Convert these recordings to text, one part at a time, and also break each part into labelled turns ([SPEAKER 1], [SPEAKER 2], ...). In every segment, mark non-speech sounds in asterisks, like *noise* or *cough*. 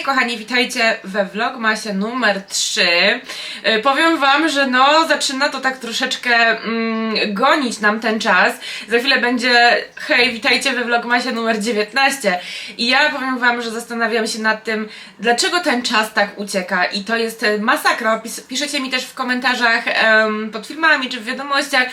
[SPEAKER 1] Hej kochani, witajcie we vlogmasie numer 3. Yy, powiem wam, że no zaczyna to tak troszeczkę mm, gonić nam ten czas. Za chwilę będzie hej, witajcie we vlogmasie numer 19. I ja powiem wam, że zastanawiam się nad tym, dlaczego ten czas tak ucieka. I to jest masakra. Pis piszecie mi też w komentarzach em, pod filmami czy w wiadomościach,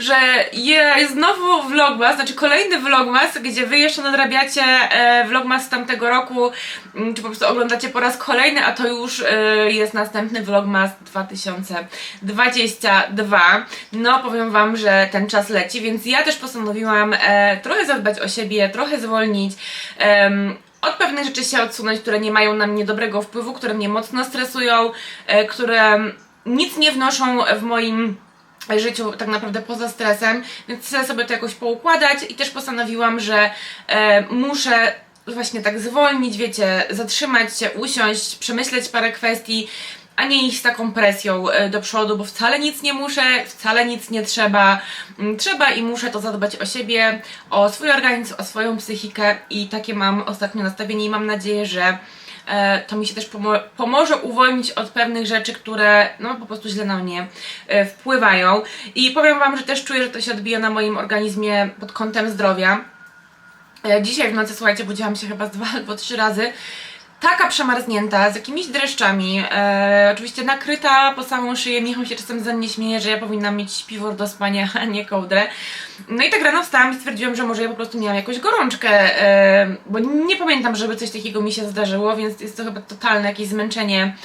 [SPEAKER 1] że jest znowu vlogmas, znaczy kolejny vlogmas, gdzie wy jeszcze nadrabiacie e, vlogmas z tamtego roku, m, czy po prostu oglądacie po raz kolejny, a to już e, jest następny vlogmas 2022. No powiem wam, że ten czas leci, więc ja też postanowiłam e, trochę zadbać o siebie, trochę zwolnić. od pewnych rzeczy się odsunąć, które nie mają na mnie dobrego wpływu, które mnie mocno stresują, które nic nie wnoszą w moim życiu tak naprawdę poza stresem, więc chcę sobie to jakoś poukładać i też postanowiłam, że e, muszę właśnie tak zwolnić, wiecie, zatrzymać się, usiąść, przemyśleć parę kwestii, a nie iść z taką presją e, do przodu, bo wcale nic nie muszę, wcale nic nie trzeba. Mm, Trzeba i muszę to zadbać o siebie, o swój organizm, o swoją psychikę i takie mam ostatnio nastawienie i mam nadzieję, że to mi się też pomo- pomoże uwolnić od pewnych rzeczy, które no po prostu źle na mnie e, wpływają. I powiem Wam, że też czuję, że to się odbija na moim organizmie pod kątem zdrowia. E, Dzisiaj w nocy, słuchajcie, budziłam się chyba dwa albo trzy razy. Taka przemarznięta, z jakimiś dreszczami, e, oczywiście nakryta po samą szyję. Michał się czasem ze mnie śmieje, że ja powinnam mieć śpiwór do spania, a nie kołdrę. No i tak rano wstałam i stwierdziłam, że może ja po prostu miałam jakąś gorączkę, e, bo nie pamiętam, żeby coś takiego mi się zdarzyło, więc jest to chyba totalne jakieś zmęczenie,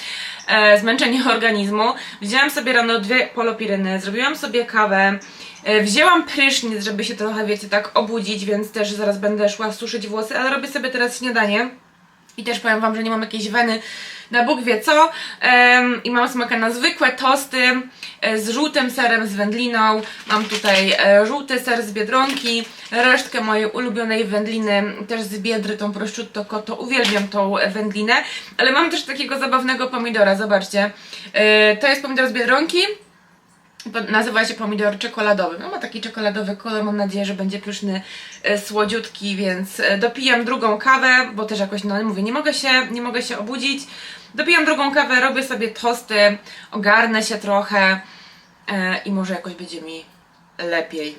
[SPEAKER 1] e, zmęczenie *laughs* organizmu. Wzięłam sobie rano dwie polopiryny, zrobiłam sobie kawę, E, Wzięłam prysznic, żeby się trochę, wiecie, tak obudzić, więc też zaraz będę szła suszyć włosy, ale robię sobie teraz śniadanie. I też powiem Wam, że nie mam jakiejś weny na Bóg wie co. Em, I mam smakę na zwykłe tosty e, z żółtym serem, z wędliną. Mam tutaj e, żółty ser z Biedronki, resztkę mojej ulubionej wędliny, też z Biedry, tą prosciutto cotto. Uwielbiam tą wędlinę. Ale mam też takiego zabawnego pomidora, zobaczcie. E, To jest pomidor z Biedronki. Nazywa się pomidor czekoladowy. No ma taki czekoladowy kolor, mam nadzieję, że będzie pyszny, e, słodziutki, więc e, dopijam drugą kawę, bo też jakoś, no mówię, nie mogę się, nie mogę się obudzić. Dopijam drugą kawę, robię sobie tosty, ogarnę się trochę e, i może jakoś będzie mi lepiej.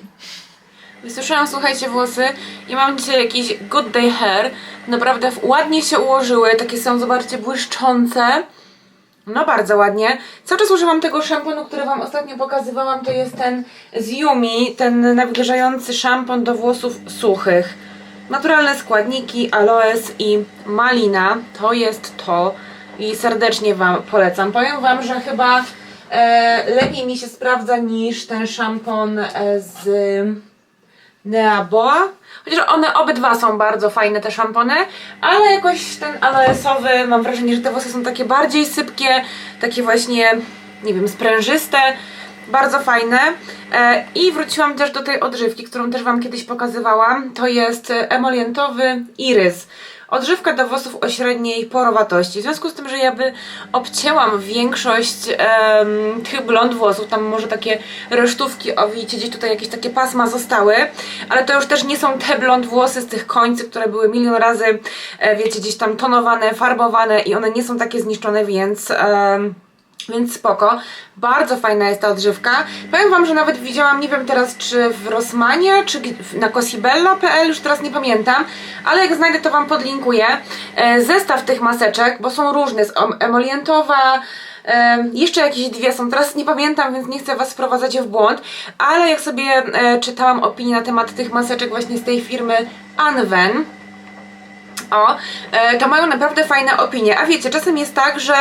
[SPEAKER 1] Wysuszyłam, słuchajcie, włosy i mam dzisiaj jakiś good day hair. Naprawdę ładnie się ułożyły, takie są, zobaczcie, błyszczące. No bardzo ładnie. Cały czas używam tego szamponu, który Wam ostatnio pokazywałam. To jest ten z Yumi, ten nawilżający szampon do włosów suchych. Naturalne składniki, aloes i malina. To jest to i serdecznie Wam polecam. Powiem Wam, że chyba e, lepiej mi się sprawdza niż ten szampon e, z Neaboa. Chociaż one obydwa są bardzo fajne, te szampony, ale jakoś ten aloesowy, mam wrażenie, że te włosy są takie bardziej sypkie, takie właśnie, nie wiem, sprężyste. Bardzo fajne. E, I wróciłam też do tej odżywki, którą też Wam kiedyś pokazywałam. To jest e, emolientowy irys. Odżywka do włosów o średniej porowatości. W związku z tym, że ja by obcięłam większość em, tych blond włosów, tam może takie resztówki, o widzicie, gdzieś tutaj jakieś takie pasma zostały, ale to już też nie są te blond włosy z tych końcy, które były milion razy, e, wiecie, gdzieś tam tonowane, farbowane i one nie są takie zniszczone, więc... em, więc spoko. Bardzo fajna jest ta odżywka. Powiem Wam, że nawet widziałam, nie wiem teraz czy w Rossmanie, czy na cosibello.pl, już teraz nie pamiętam, ale jak znajdę to Wam podlinkuję. E, zestaw tych maseczek, bo są różne, jest em- emolientowa, jeszcze jakieś dwie są, teraz nie pamiętam, więc nie chcę Was wprowadzać w błąd, ale jak sobie e, czytałam opinię na temat tych maseczek właśnie z tej firmy Anwen, o, e, to mają naprawdę fajne opinie. A wiecie, czasem jest tak, że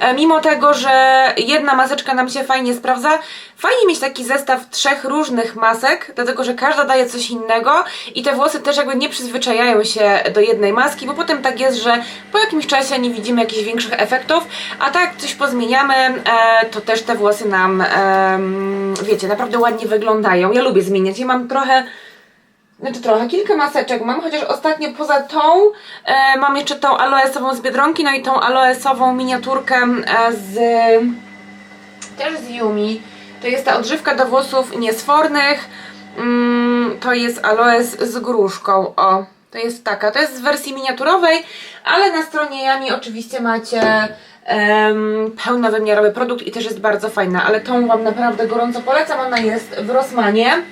[SPEAKER 1] e, mimo tego, że jedna maseczka nam się fajnie sprawdza, fajnie mieć taki zestaw trzech różnych masek, dlatego że każda daje coś innego i te włosy też jakby nie przyzwyczajają się do jednej maski, bo potem tak jest, że po jakimś czasie nie widzimy jakichś większych efektów, a tak coś pozmieniamy, e, to też te włosy nam, wiecie, naprawdę ładnie wyglądają. Ja lubię zmieniać. Ja mam trochę znaczy trochę, kilka maseczek mam, chociaż ostatnio poza tą e, mam jeszcze tą aloesową z Biedronki, no i tą aloesową miniaturkę e, z też z Yumi. To jest ta odżywka do włosów niesfornych. Mm, to jest aloes z gruszką, o. To jest taka, to jest w wersji miniaturowej, ale na stronie Jami oczywiście macie em, pełnowymiarowy produkt i też jest bardzo fajna, ale tą Wam naprawdę gorąco polecam, ona jest w Rossmanie.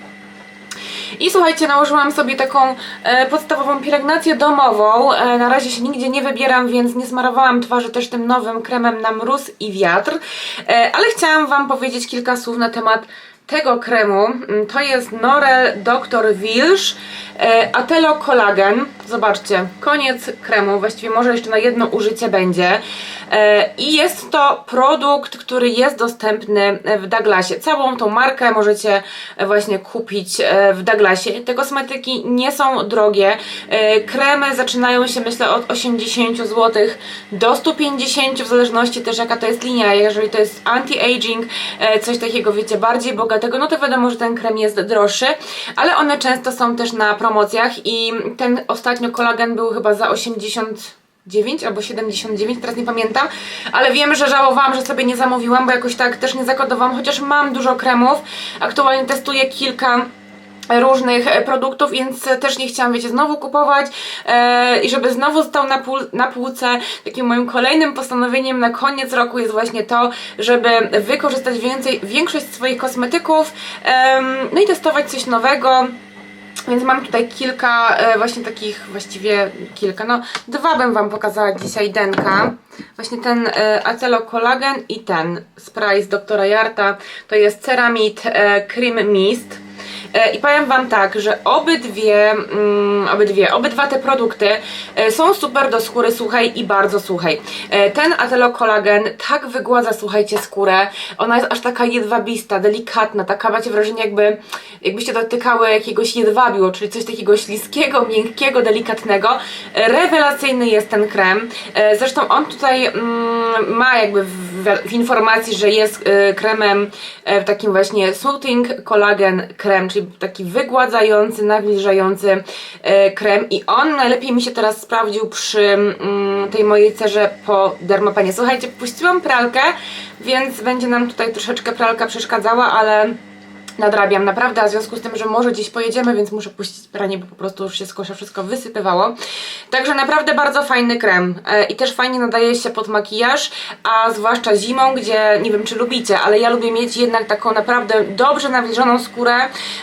[SPEAKER 1] I słuchajcie, nałożyłam sobie taką e, podstawową pielęgnację domową. E, na razie się nigdzie nie wybieram, więc nie smarowałam twarzy też tym nowym kremem na mróz i wiatr. E, ale chciałam Wam powiedzieć kilka słów na temat tego kremu. Mm, To jest Norel Dr. Wilsz e, Atelo Collagen. Zobaczcie, koniec kremu, właściwie może jeszcze na jedno użycie będzie. E, I jest to produkt, który jest dostępny w Douglasie. Całą tą markę możecie właśnie kupić e, w Douglasie. Te kosmetyki nie są drogie. E, Kremy zaczynają się myślę od 80 zł do 150 w zależności też jaka to jest linia. Jeżeli to jest anti-aging, coś takiego wiecie, bardziej bogatego, no to wiadomo, że ten krem jest droższy, ale one często są też na promocjach i ten ostatnio kolagen był chyba za 80 9 albo 79, teraz nie pamiętam, ale wiem, że żałowałam, że sobie nie zamówiłam, bo jakoś tak też nie zakodowałam, chociaż mam dużo kremów. Aktualnie testuję kilka różnych e, produktów, więc też nie chciałam, wiecie, znowu kupować e, i żeby znowu stał na, pół, na półce. Takim moim kolejnym postanowieniem na koniec roku jest właśnie to, żeby wykorzystać więcej, większość swoich kosmetyków, no i testować coś nowego. Więc mam tutaj kilka e, właśnie takich, właściwie kilka, no dwa bym Wam pokazała dzisiaj denka. Właśnie ten e, Acelo Collagen i ten spray z doktora Jarta, to jest Ceramid e, Cream Mist. E, I powiem Wam tak, że obydwie, mm, obydwie, obydwa te produkty e, są super do skóry suchej i bardzo suchej. E, ten Atelo Collagen tak wygładza, słuchajcie, skórę. Ona jest aż taka jedwabista, delikatna, taka macie wrażenie jakby, jakbyście dotykały jakiegoś jedwabiu, czyli coś takiego śliskiego, miękkiego, delikatnego. Rewelacyjny jest ten krem. Zresztą on tutaj mm, ma jakby w, w informacji, że jest e, kremem e, takim właśnie Soothing Collagen Krem, czyli taki wygładzający, nawilżający e, krem i on najlepiej mi się teraz sprawdził przy mm, tej mojej cerze po dermapenie. Słuchajcie, puściłam pralkę, więc będzie nam tutaj troszeczkę pralka przeszkadzała, ale nadrabiam naprawdę, a w związku z tym, że może gdzieś pojedziemy, więc muszę puścić pranie, bo po prostu już się z kosza wszystko wysypywało. Także naprawdę bardzo fajny krem e, i też fajnie nadaje się pod makijaż, a zwłaszcza zimą, gdzie nie wiem czy lubicie, ale ja lubię mieć jednak taką naprawdę dobrze nawilżoną skórę,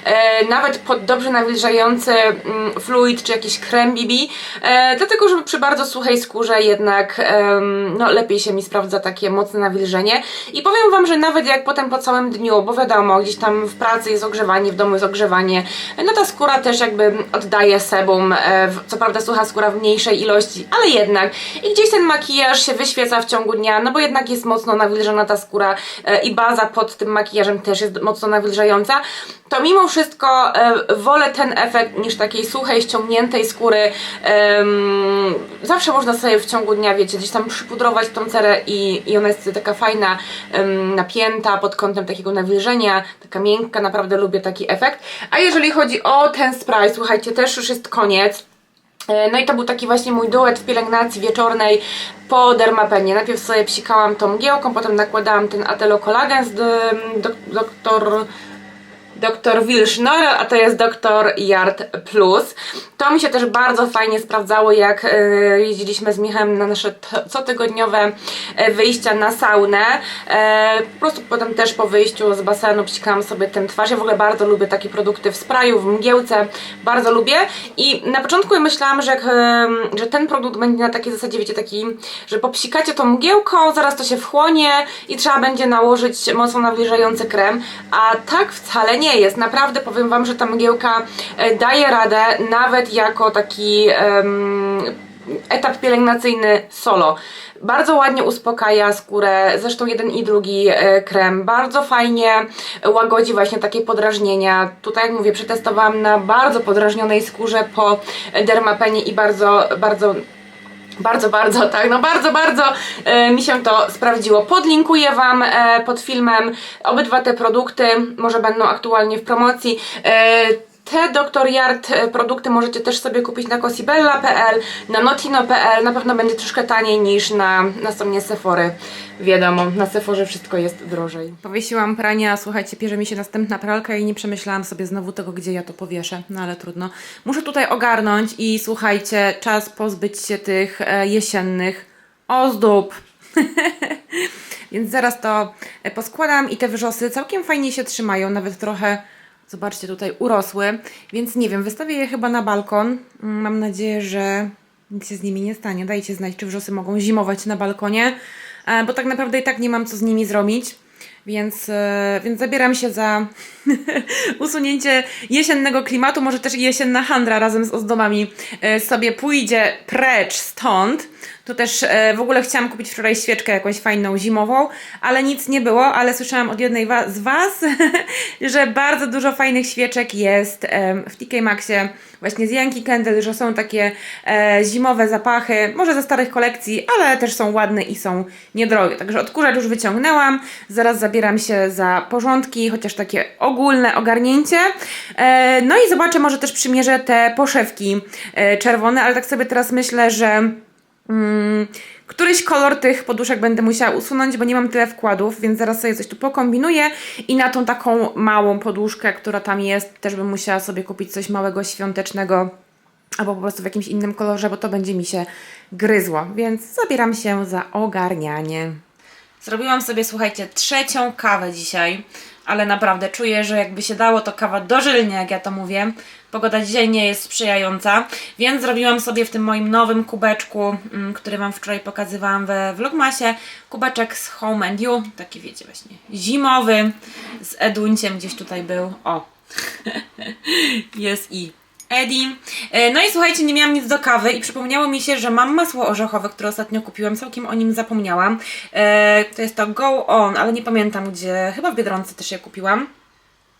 [SPEAKER 1] e, nawet pod dobrze nawilżający mm, fluid czy jakiś krem BB, e, dlatego, że przy bardzo suchej skórze jednak em, no, lepiej się mi sprawdza takie mocne nawilżenie i powiem Wam, że nawet jak potem po całym dniu, bo wiadomo, gdzieś tam w pracy jest ogrzewanie, w domu jest ogrzewanie, no ta skóra też jakby oddaje sebum, e, co prawda sucha skóra w mniejszej ilości, ale jednak. I gdzieś ten makijaż się wyświeca w ciągu dnia, no bo jednak jest mocno nawilżona ta skóra e, i baza pod tym makijażem też jest mocno nawilżająca, to mimo wszystko e, wolę ten efekt niż takiej suchej, ściągniętej skóry. Zawsze można sobie w ciągu dnia, wiecie, gdzieś tam przypudrować tą cerę i, i ona jest taka fajna, napięta pod kątem takiego nawilżenia, taka miękka, naprawdę lubię taki efekt. A jeżeli chodzi o ten spray, słuchajcie, też już jest koniec. E, No i to był taki właśnie mój duet w pielęgnacji wieczornej po dermapenie. Najpierw sobie psikałam tą mgiełką, potem nakładałam ten Atelo Collagen z dok- doktor Dr. Wilsz Norel, a to jest Dr. Yard Plus. To mi się też bardzo fajnie sprawdzało, jak e, jeździliśmy z Michałem na nasze cotygodniowe e, wyjścia na saunę. E, po prostu potem też po wyjściu z basenu psikałam sobie ten twarz. Ja w ogóle bardzo lubię takie produkty w sprayu, w mgiełce. Bardzo lubię. I na początku myślałam, że, że ten produkt będzie na takiej zasadzie, wiecie, taki, że popsikacie tą mgiełką, zaraz to się wchłonie i trzeba będzie nałożyć mocno nawilżający krem. A tak wcale nie jest. Naprawdę powiem Wam, że ta mgiełka e, daje radę nawet jako taki em, etap pielęgnacyjny solo. Bardzo ładnie uspokaja skórę, zresztą jeden i drugi e, krem. Bardzo fajnie łagodzi właśnie takie podrażnienia. Tutaj, jak mówię, przetestowałam na bardzo podrażnionej skórze po dermapenie i bardzo, bardzo bardzo, bardzo, tak, no bardzo, bardzo e, mi się to sprawdziło. Podlinkuję Wam e, pod filmem obydwa te produkty, może będą aktualnie w promocji. E, Te Dr. Yard e, produkty możecie też sobie kupić na cosibella.pl, na notino.pl. Na pewno będzie troszkę taniej niż na, na stronie Sephory. Wiadomo, na Sephorze wszystko jest drożej. Powiesiłam prania, słuchajcie, bierze mi się następna pralka i nie przemyślałam sobie znowu tego, gdzie ja to powieszę. No ale trudno. Muszę tutaj ogarnąć i słuchajcie, czas pozbyć się tych e, jesiennych ozdób. *laughs* Więc zaraz to e, poskładam i te wrzosy całkiem fajnie się trzymają, nawet trochę, zobaczcie, tutaj urosły. Więc nie wiem, wystawię je chyba na balkon. Mm, Mam nadzieję, że nic się z nimi nie stanie. Dajcie znać, czy wrzosy mogą zimować na balkonie, e, bo tak naprawdę i tak nie mam co z nimi zrobić. Więc, e, więc zabieram się za *laughs* usunięcie jesiennego klimatu. Może też jesienna handra razem z ozdobami e, sobie pójdzie precz stąd. Tu też e, w ogóle chciałam kupić wczoraj świeczkę jakąś fajną zimową, ale nic nie było, ale słyszałam od jednej z Was, *laughs* że bardzo dużo fajnych świeczek jest w TK Maxie, właśnie z Yankee Candle, że są takie zimowe zapachy, może ze starych kolekcji, ale też są ładne i są niedrogie. Także odkurzacz już wyciągnęłam, zaraz zabieram się za porządki, chociaż takie ogólne ogarnięcie. E, no i zobaczę, może też przymierzę te poszewki e, czerwone, ale tak sobie teraz myślę, że Mm, któryś kolor tych poduszek będę musiała usunąć, bo nie mam tyle wkładów, więc zaraz sobie coś tu pokombinuję i na tą taką małą poduszkę, która tam jest, też bym musiała sobie kupić coś małego, świątecznego albo po prostu w jakimś innym kolorze, bo to będzie mi się gryzło, więc zabieram się za ogarnianie. Zrobiłam sobie, słuchajcie, trzecią kawę dzisiaj, ale naprawdę czuję, że jakby się dało, to kawa dożylnie, jak ja to mówię. Pogoda dzisiaj nie jest sprzyjająca, więc zrobiłam sobie w tym moim nowym kubeczku, mm, który Wam wczoraj pokazywałam we Vlogmasie, kubeczek z Home and You, taki wiecie właśnie zimowy, z Edunciem gdzieś tutaj był, o, *laughs* jest i E, No i słuchajcie, nie miałam nic do kawy i przypomniało mi się, że mam masło orzechowe, które ostatnio kupiłam, całkiem o nim zapomniałam. E, To jest to Go On, ale nie pamiętam gdzie, chyba w Biedronce też je kupiłam.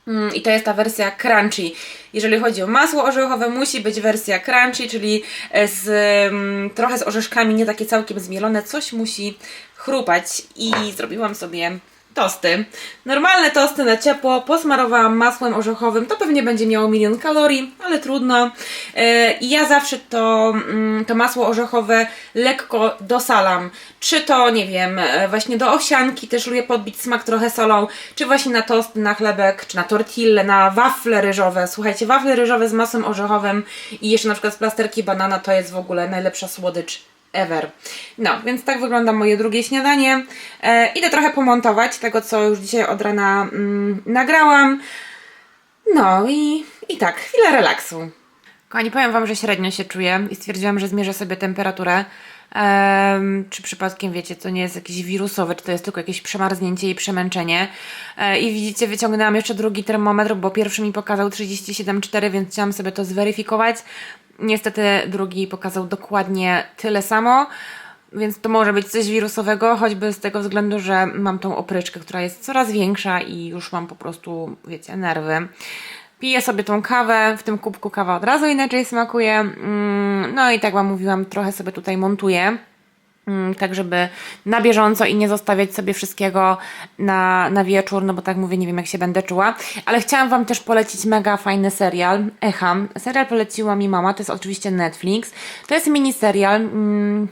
[SPEAKER 1] Mm, I to jest ta wersja crunchy. Jeżeli chodzi o masło orzechowe, musi być wersja crunchy, czyli e, z, mm, trochę z orzeszkami, nie takie całkiem zmielone. Coś musi chrupać. I zrobiłam sobie tosty. Normalne tosty na ciepło, posmarowałam masłem orzechowym. To pewnie będzie miało milion kalorii, ale trudno. E, I ja zawsze to, mm, to masło orzechowe lekko dosalam. Czy to, nie wiem, e, właśnie do owsianki też lubię podbić smak trochę solą, czy właśnie na tost, na chlebek, czy na tortille, na wafle ryżowe. Słuchajcie, wafle ryżowe z masłem orzechowym i jeszcze na przykład z plasterki banana to jest w ogóle najlepsza słodycz ever. No, więc tak wygląda moje drugie śniadanie. E, idę trochę pomontować tego, co już dzisiaj od rana mm, nagrałam. No i, i tak, chwilę relaksu. Kochani, powiem Wam, że średnio się czuję i stwierdziłam, że zmierzę sobie temperaturę. Em, czy przypadkiem wiecie, to nie jest jakieś wirusowe, czy to jest tylko jakieś przemarznięcie i przemęczenie. E, I widzicie, wyciągnęłam jeszcze drugi termometr, bo pierwszy mi pokazał 37,4, więc chciałam sobie to zweryfikować. Niestety drugi pokazał dokładnie tyle samo. Więc to może być coś wirusowego, choćby z tego względu, że mam tą opryczkę, która jest coraz większa i już mam po prostu, wiecie, nerwy. Piję sobie tą kawę, w tym kubku kawa od razu inaczej smakuje. Mm, No i tak Wam mówiłam, trochę sobie tutaj montuję. Mm, Tak, żeby na bieżąco i nie zostawiać sobie wszystkiego na, na wieczór, no bo tak mówię, nie wiem jak się będę czuła. Ale chciałam Wam też polecić mega fajny serial, Echa. Serial poleciła mi mama, to jest oczywiście Netflix. To jest miniserial. Mm,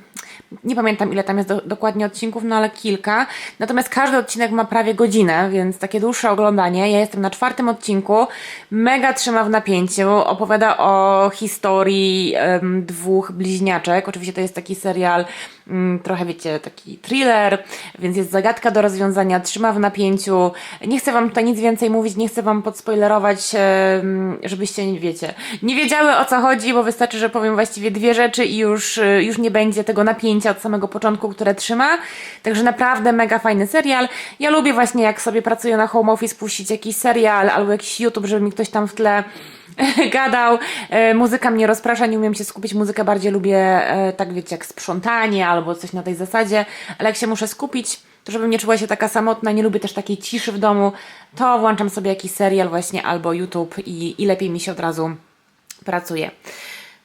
[SPEAKER 1] nie pamiętam ile tam jest do, dokładnie odcinków, no ale kilka. Natomiast każdy odcinek ma prawie godzinę, więc takie dłuższe oglądanie. Ja jestem na czwartym odcinku. Mega trzyma w napięciu. Opowiada o historii em, dwóch bliźniaczek. Oczywiście to jest taki serial, trochę wiecie, taki thriller, więc jest zagadka do rozwiązania. Trzyma w napięciu. Nie chcę Wam tutaj nic więcej mówić, nie chcę Wam podspoilerować, em, żebyście, nie wiecie, nie wiedziały o co chodzi, bo wystarczy, że powiem właściwie dwie rzeczy i już, y, już nie będzie tego napięcia od samego początku, które trzyma. Także naprawdę mega fajny serial. Ja lubię właśnie jak sobie pracuję na home office puścić jakiś serial albo jakiś YouTube, żeby mi ktoś tam w tle *laughs* gadał. E, muzyka mnie rozprasza, nie umiem się skupić. Muzykę bardziej lubię, e, tak wiecie, jak sprzątanie albo coś na tej zasadzie, ale jak się muszę skupić, to żebym nie czuła się taka samotna, nie lubię też takiej ciszy w domu, to włączam sobie jakiś serial właśnie albo YouTube i, i lepiej mi się od razu pracuje.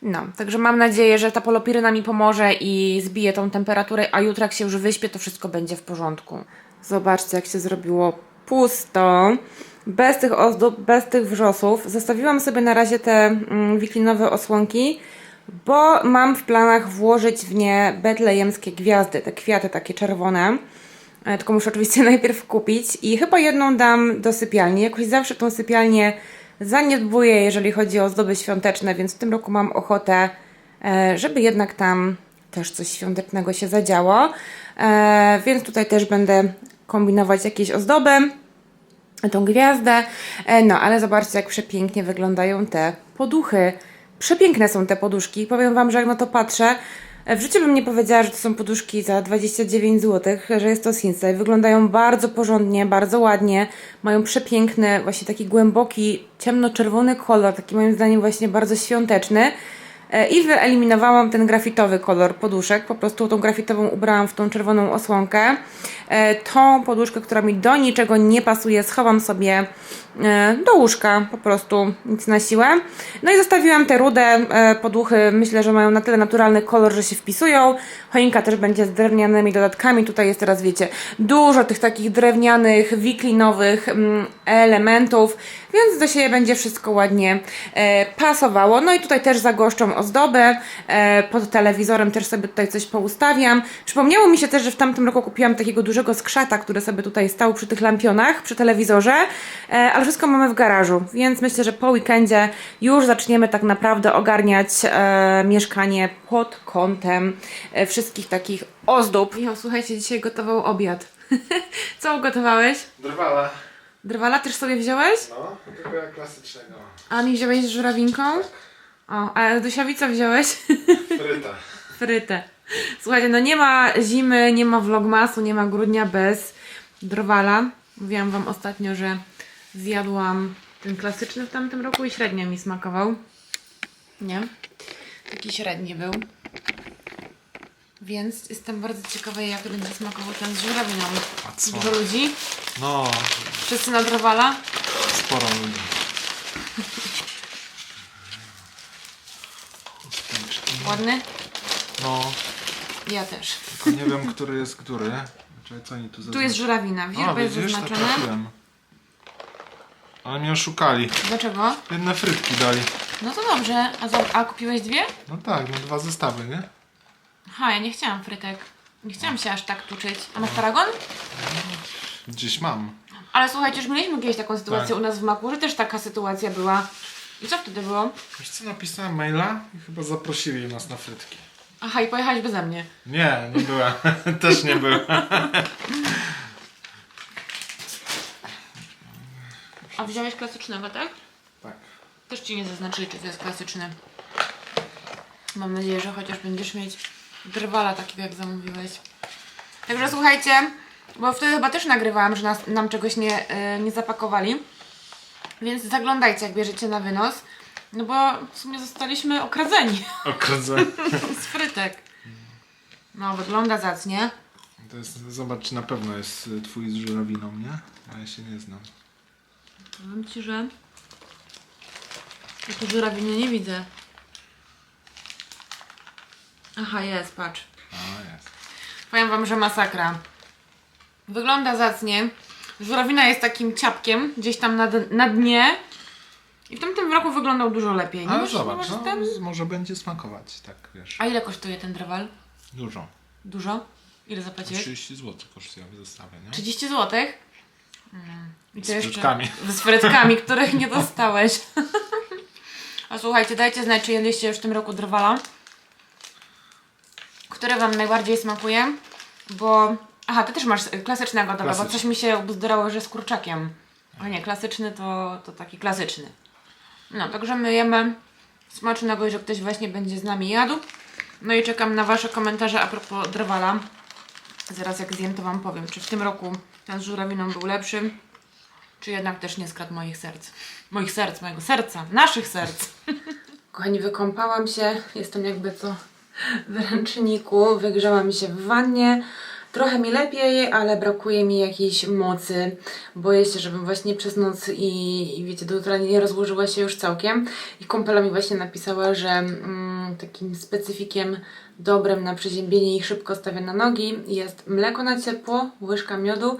[SPEAKER 1] No, także mam nadzieję, że ta polopiryna mi pomoże i zbije tą temperaturę, a jutro jak się już wyśpię, to wszystko będzie w porządku. Zobaczcie, jak się zrobiło pusto, bez tych ozdób, bez tych wrzosów. Zostawiłam sobie na razie te mm, wiklinowe osłonki, bo mam w planach włożyć w nie betlejemskie gwiazdy, te kwiaty takie czerwone. E, Tylko muszę oczywiście *laughs* najpierw kupić i chyba jedną dam do sypialni. Jakoś zawsze tą sypialnię zaniedbuję, jeżeli chodzi o ozdoby świąteczne, więc w tym roku mam ochotę, e, żeby jednak tam też coś świątecznego się zadziało. E, Więc tutaj też będę kombinować jakieś ozdoby tą gwiazdę. E, No, ale zobaczcie, jak przepięknie wyglądają te poduchy. Przepiękne są te poduszki. Powiem Wam, że jak na to patrzę, e, w życiu bym nie powiedziała, że to są poduszki za 29 zł, że jest to Sinsei. Wyglądają bardzo porządnie, bardzo ładnie. Mają przepiękny, właśnie taki głęboki, ciemnoczerwony kolor, taki moim zdaniem właśnie bardzo świąteczny. E, I wyeliminowałam ten grafitowy kolor poduszek. Po prostu tą grafitową ubrałam w tą czerwoną osłonkę. E, Tą poduszkę, która mi do niczego nie pasuje, schowam sobie e, do łóżka, po prostu nic na siłę. No i zostawiłam te rude poduchy. Myślę, że mają na tyle naturalny kolor, że się wpisują. Choinka też będzie z drewnianymi dodatkami. Tutaj jest teraz, wiecie, dużo tych takich drewnianych, wiklinowych mm, elementów, więc do siebie będzie wszystko ładnie e, pasowało. No i tutaj też zagoszczą ozdoby. E, pod telewizorem też sobie tutaj coś poustawiam. Przypomniało mi się też, że w tamtym roku kupiłam takiego dużego skrzata, który sobie tutaj stał przy tych lampionach, przy telewizorze, e, ale wszystko mamy w garażu, więc myślę, że po weekendzie już zaczniemy tak naprawdę ogarniać e, mieszkanie pod kątem e, wszystkich takich ozdób. Michał, słuchajcie, dzisiaj gotował obiad. *laughs* Co ugotowałeś?
[SPEAKER 2] Drwala.
[SPEAKER 1] Drwala też sobie wziąłeś?
[SPEAKER 2] No, tylko jak klasycznego.
[SPEAKER 1] A mi wziąłeś z żurawinką? O, a Dusiowi co wziąłeś?
[SPEAKER 2] Fryta. *laughs*
[SPEAKER 1] Frytę. Słuchajcie, no nie ma zimy, nie ma vlogmasu, nie ma grudnia bez drwala. Mówiłam Wam ostatnio, że zjadłam ten klasyczny w tamtym roku i średnio mi smakował. Nie? Taki średni był. Więc jestem bardzo ciekawa, jak będzie smakował ten z żurawiną.
[SPEAKER 2] A co?
[SPEAKER 1] Dużo ludzi?
[SPEAKER 2] No,
[SPEAKER 1] Wszyscy na drwala?
[SPEAKER 2] sporo ludzi.
[SPEAKER 1] Ładny?
[SPEAKER 2] No,
[SPEAKER 1] Ja też.
[SPEAKER 2] tylko nie wiem, który jest który. Czekaj, co oni tu
[SPEAKER 1] Tu jest żurawina, widzisz,
[SPEAKER 2] A,
[SPEAKER 1] bo jest
[SPEAKER 2] widzisz, tak
[SPEAKER 1] zaznaczone.
[SPEAKER 2] trafiłem. Ale mnie oszukali.
[SPEAKER 1] Dlaczego?
[SPEAKER 2] Jedne frytki dali.
[SPEAKER 1] No to dobrze. A, za, a kupiłeś dwie?
[SPEAKER 2] No tak, no dwa zestawy, nie?
[SPEAKER 1] Aha, ja nie chciałam frytek. Nie chciałam się aż tak tuczyć. A masz paragon?
[SPEAKER 2] Gdzieś mam.
[SPEAKER 1] Ale słuchajcie, już mieliśmy kiedyś taką sytuację
[SPEAKER 2] Tak.
[SPEAKER 1] u nas w Maku, że też taka sytuacja była. I co wtedy było?
[SPEAKER 2] Wiesz co, napisałem maila i chyba zaprosili nas na frytki.
[SPEAKER 1] Aha, i pojechałeś beze mnie.
[SPEAKER 2] Nie, nie była. *laughs* Też nie była.
[SPEAKER 1] A wziąłeś klasycznego, tak?
[SPEAKER 2] Tak.
[SPEAKER 1] Też ci nie zaznaczyli, czy to jest klasyczny. Mam nadzieję, że chociaż będziesz mieć drwala takiego, jak zamówiłeś. Także słuchajcie, bo wtedy chyba też nagrywałam, że nas, nam czegoś nie, y, nie zapakowali. Więc zaglądajcie, jak bierzecie na wynos. No bo w sumie zostaliśmy okradzeni
[SPEAKER 2] Okazuje. *laughs*
[SPEAKER 1] z frytek. No, wygląda zacnie.
[SPEAKER 2] To jest, zobacz, czy na pewno jest y, twój z żurawiną, nie? A ja się nie znam.
[SPEAKER 1] Powiem Ci, że ja tu żurawiny nie widzę. Aha, jest, patrz.
[SPEAKER 2] Jest.
[SPEAKER 1] Powiem Wam, że masakra. Wygląda zacnie. Żurawina jest takim ciapkiem, gdzieś tam na, na dnie. I w tamtym roku wyglądał dużo lepiej. Nie
[SPEAKER 2] Ale
[SPEAKER 1] nie
[SPEAKER 2] zobacz, no,
[SPEAKER 1] ten?
[SPEAKER 2] może będzie smakować, tak wiesz.
[SPEAKER 1] A ile kosztuje ten drwal?
[SPEAKER 2] Dużo.
[SPEAKER 1] Dużo? Ile zapłaciłeś?
[SPEAKER 2] 30 zł kosztuje w zestawie, nie?
[SPEAKER 1] 30 zł? I to
[SPEAKER 2] Z
[SPEAKER 1] jeszcze-
[SPEAKER 2] frytkami.
[SPEAKER 1] Z frytkami, których nie dostałeś. *laughs* A słuchajcie, dajcie znać, czy jedliście już w tym roku drwala. Który Wam najbardziej smakuje? Bo... Aha, Ty też masz klasycznego, dobra, bo
[SPEAKER 2] Klasyczny.
[SPEAKER 1] coś mi się bzdurało, że z kurczakiem. A nie, klasyczny to, to taki klasyczny. No, także my jemy smacznego i że ktoś właśnie będzie z nami jadł. No i czekam na Wasze komentarze a propos drwala. Zaraz jak zjem, to Wam powiem, czy w tym roku ten z żurawiną był lepszy, czy jednak też nie skradł moich serc. Moich serc, mojego serca, naszych serc. Kochani, wykąpałam się, jestem jakby co w ręczniku, wygrzałam się w wannie. Trochę mi lepiej, ale brakuje mi jakiejś mocy. Boję się, żebym właśnie przez noc i, i wiecie, do jutra nie rozłożyła się już całkiem. I kąpela mi właśnie napisała, że mm, takim specyfikiem dobrym na przeziębienie i szybko stawia na nogi jest mleko na ciepło, łyżka miodu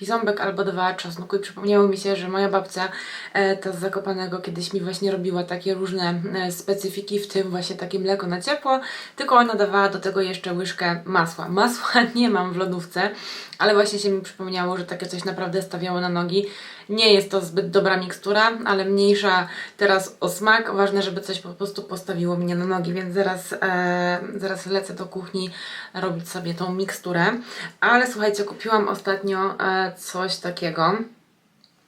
[SPEAKER 1] i ząbek albo dwa czosnku i przypomniało mi się, że moja babcia e, ta z Zakopanego kiedyś mi właśnie robiła takie różne e, specyfiki, w tym właśnie takie mleko na ciepło, tylko ona dawała do tego jeszcze łyżkę masła. Masła *laughs* nie mam w lodówce, ale właśnie się mi przypomniało, że takie coś naprawdę stawiało na nogi. Nie jest to zbyt dobra mikstura, ale mniejsza teraz o smak. Ważne, żeby coś po prostu postawiło mnie na nogi, więc zaraz, e, zaraz lecę do kuchni robić sobie tą miksturę. Ale słuchajcie, kupiłam ostatnio e, coś takiego.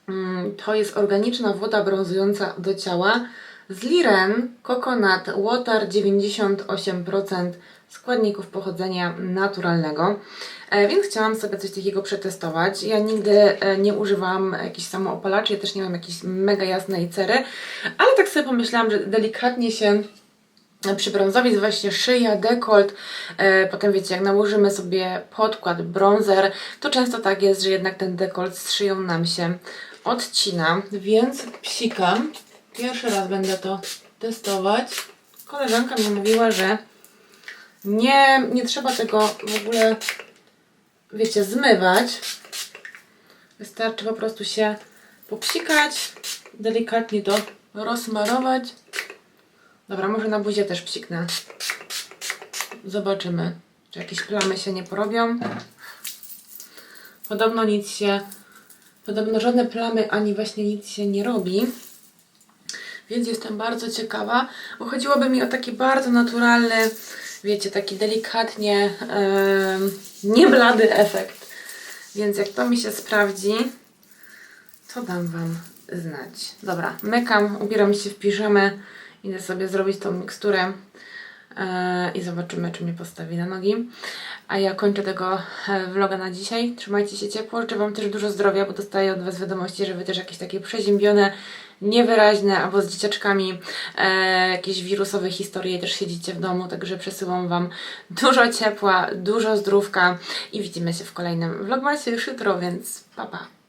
[SPEAKER 1] Mm, To jest organiczna woda brązująca do ciała z Liren Coconut Water 98% składników pochodzenia naturalnego. E, Więc chciałam sobie coś takiego przetestować. Ja nigdy e, nie używałam jakichś samoopalaczy, ja też nie mam jakiejś mega jasnej cery, ale tak sobie pomyślałam, że delikatnie się przy brązowiec właśnie szyja, dekolt, e, potem wiecie, jak nałożymy sobie podkład, bronzer, to często tak jest, że jednak ten dekolt z szyją nam się odcina, więc psikam. Pierwszy raz będę to testować. Koleżanka mi mówiła, że nie, nie trzeba tego w ogóle, wiecie, zmywać. Wystarczy po prostu się popsikać, delikatnie to rozmarować. Dobra, może na buzie też psiknę. Zobaczymy, czy jakieś plamy się nie porobią. Podobno nic się, podobno żadne plamy ani właśnie nic się nie robi. Więc jestem bardzo ciekawa, bo chodziłoby mi o taki bardzo naturalny, wiecie, taki delikatnie nieblady efekt. Więc jak to mi się sprawdzi, to dam Wam znać. Dobra, mykam, ubieram się w piżamę, idę sobie zrobić tą miksturę e, i zobaczymy, czy mnie postawi na nogi. A ja kończę tego e, vloga na dzisiaj. Trzymajcie się ciepło, życzę Wam też dużo zdrowia, bo dostaję od Was wiadomości, że Wy też jakieś takie przeziębione, niewyraźne, albo z dzieciaczkami e, jakieś wirusowe historie też siedzicie w domu, także przesyłam Wam dużo ciepła, dużo zdrówka i widzimy się w kolejnym vlogmasie już jutro, więc pa pa!